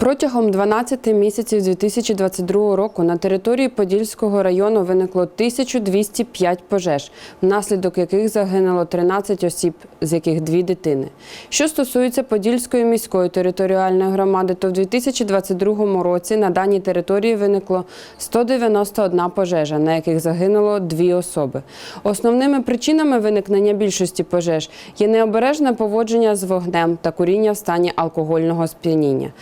Протягом 12 місяців 2022 року на території Подільського району виникло 1205 пожеж, внаслідок яких загинуло 13 осіб, з яких дві дитини. Що стосується Подільської міської територіальної громади, то в 2022 році на даній території виникло 191 пожежа, на яких загинуло дві особи. Основними причинами виникнення більшості пожеж є необережне поводження з вогнем та куріння в стані алкогольного сп'яніння.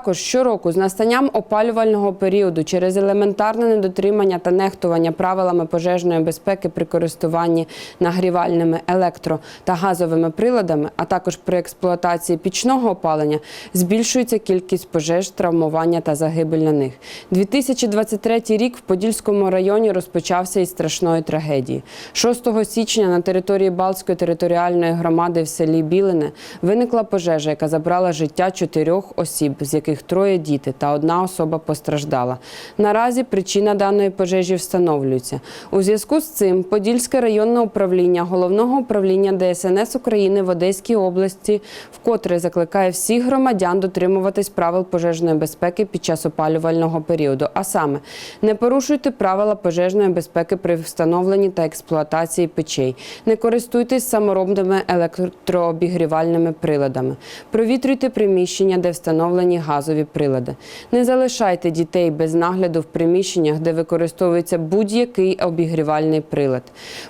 Також щороку з настанням опалювального періоду через елементарне недотримання та нехтування правилами пожежної безпеки при користуванні нагрівальними електро та газовими приладами, а також при експлуатації пічного опалення, збільшується кількість пожеж, травмування та загибель на них. 2023 рік в Подільському районі розпочався із страшної трагедії. 6 січня на території Балтської територіальної громади в селі Білине виникла пожежа, яка забрала життя чотирьох осіб, з яких троє діти та одна особа постраждала. Наразі причина даної пожежі встановлюється. У зв'язку з цим Подільське районне управління головного управління ДСНС України в Одеській області вкотре закликає всіх громадян дотримуватись правил пожежної безпеки під час опалювального періоду. А саме, не порушуйте правила пожежної безпеки при встановленні та експлуатації печей, не користуйтесь саморобними електрообігрівальними приладами, провітрюйте приміщення, де встановлені газові прилади. Не залишайте дітей без нагляду в приміщеннях, де використовується будь-який обігрівальний прилад.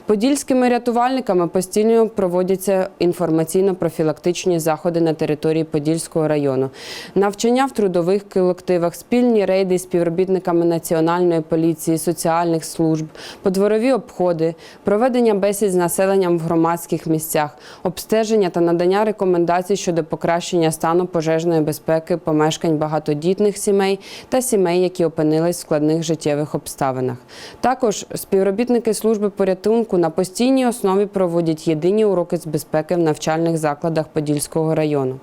Подільськими рятувальниками постійно проводяться інформаційно-профілактичні заходи на території Подільського району, навчання в трудових колективах, спільні рейди з співробітниками національної поліції, соціальних служб, подворові обходи, проведення бесід з населенням в громадських місцях, обстеження та надання рекомендацій щодо покращення стану пожежної безпеки помешкань багатодітних сімей та сімей, які опинились в складних життєвих обставинах. Також співробітники служби порятунку на постійній основі проводять єдині уроки з безпеки в навчальних закладах Подільського району.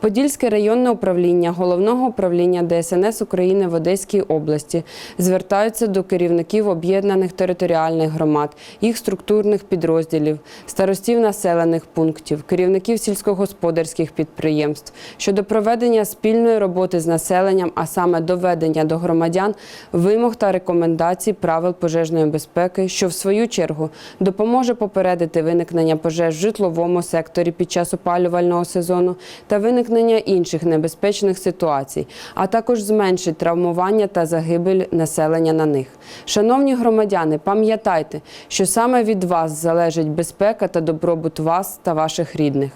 Подільське районне управління головного управління ДСНС України в Одеській області звертаються до керівників об'єднаних територіальних громад, їх структурних підрозділів, старостів населених пунктів, керівників сільськогосподарських підприємств щодо проведення спільної роботи з населенням, а саме доведення до громадян вимог та рекомендацій правил пожежної безпеки, що в свою чергу допоможе попередити виникнення пожеж в житловому секторі під час опалювального сезону та виникнення інших небезпечних ситуацій, а також зменшить травмування та загибель населення на них. Шановні громадяни, пам'ятайте, що саме від вас залежить безпека та добробут вас та ваших рідних.